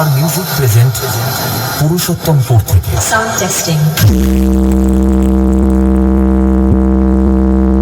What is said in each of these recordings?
Power music present Purushottampur থেকে। Sound testing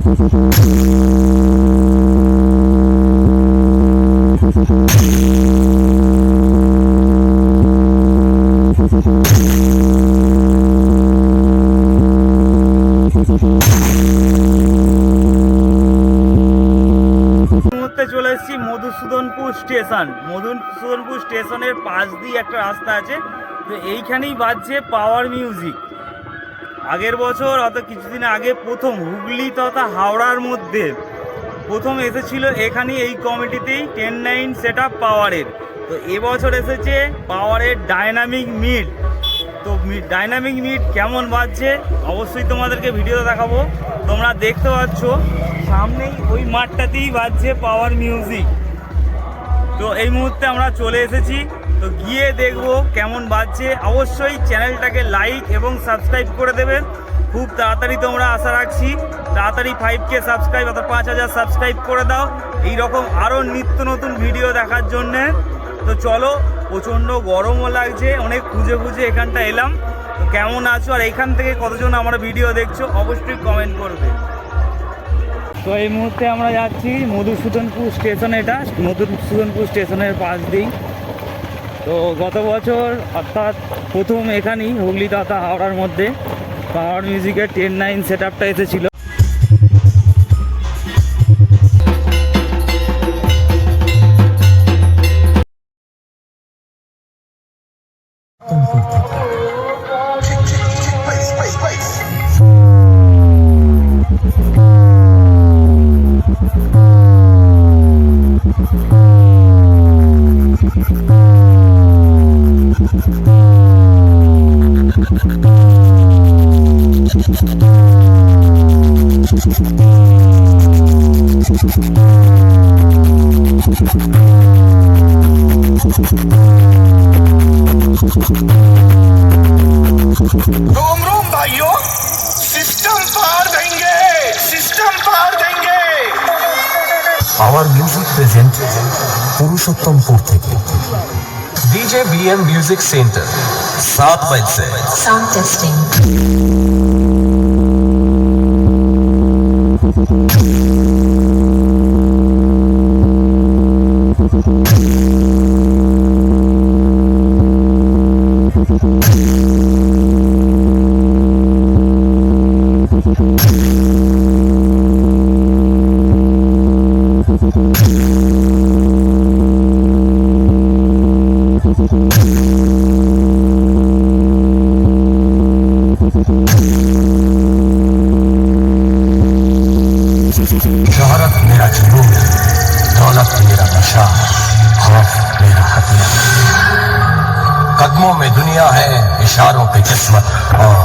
Thank মুহূর্তে Madhusudanpur station. Madhusudanpur স্টেশনের পাশ দিয়ে একটা রাস্তা আছে, তো এইখানেই বাজছে পাওয়ার মিউজিক। আগের বছর, অত কিছুদিন আগে প্রথম হুগলি তথা হাওড়ার মধ্যে প্রথম এসেছিল এখানে এই কমিটিতেই টেন নাইন সেট আপ পাওয়ারের। তো এবছর এসেছে পাওয়ারের ডাইনামিক মিড তো ডাইনামিক মিট কেমন বাজছে, অবশ্যই তোমাদেরকে ভিডিও দেখাবো। তোমরা দেখতে পাচ্ছ, সামনেই ওই মাঠটাতেই বাজছে পাওয়ার মিউজিক। তো এই মুহূর্তে আমরা চলে এসেছি। তো গিয়ে দেখব কেমন বাজছে। অবশ্যই চ্যানেলটাকে লাইক এবং সাবস্ক্রাইব করে দেবেন। খুব তাড়াতাড়ি তোমরা আশা রাখছি। তাড়াতাড়ি ফাইভ কে সাবস্ক্রাইব অর্থাৎ পাঁচ হাজার সাবস্ক্রাইব করে দাও। এই রকম আরও নিত্য নতুন ভিডিও দেখার জন্যে। তো চলো, প্রচণ্ড গরমও লাগছে। অনেক খুঁজে খুঁজে এখানটা এলাম। তো কেমন আছো আর এখান থেকে কতজন আমার ভিডিও দেখছ, অবশ্যই কমেন্ট করবে। তো এই মুহূর্তে আমরা যাচ্ছি মধুসূদনপুর স্টেশন এটা, মধুসূদনপুর স্টেশনের পাশ দিয়েই। তো গত বছর অর্থাৎ প্রথম এখানেই হুগলি তথা হাওড়ার মধ্যে পাওয়ার মিউজিকের টেন নাইন সেট আপটা এসেছিল। रोम रोम भाइयों सिस्टम पार देंगे सिस्टम पार देंगे পাওয়ার মিউজিক প্রেজেন্ট পুরুষোত্তমপুর থেকে डीजे बीएम म्यूजिक सेंटर सात बज से Sound testing. खौफ मेरा हथियार। कदमों में दुनिया है, इशारों पे किस्मत और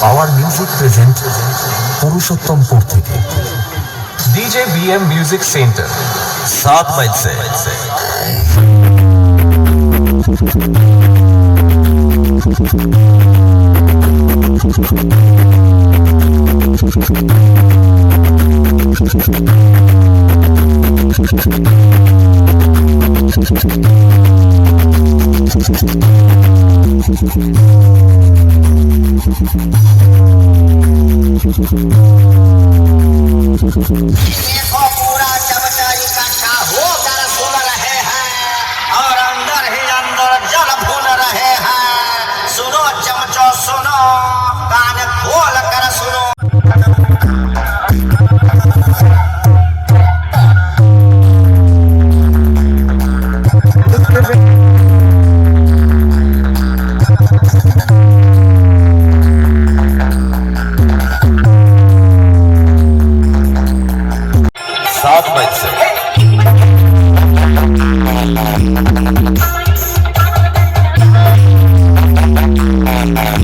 पावर म्यूज़िक प्रेजेंट पुरुषोत्तम থেকে डीजे बीएम म्यूज़िक सेंटर सात बज से। Thank you. सुन रहे हैं और अंदर ही अंदर जल भून रहे हैं सुनो चमचो सुनो कान खोल कर सुनो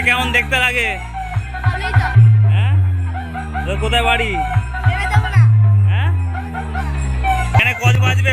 আজকে কেমন দেখতে লাগে? হ্যাঁ? কোথায় বাড়ি? হ্যাঁ? এখানে কত বাজবে।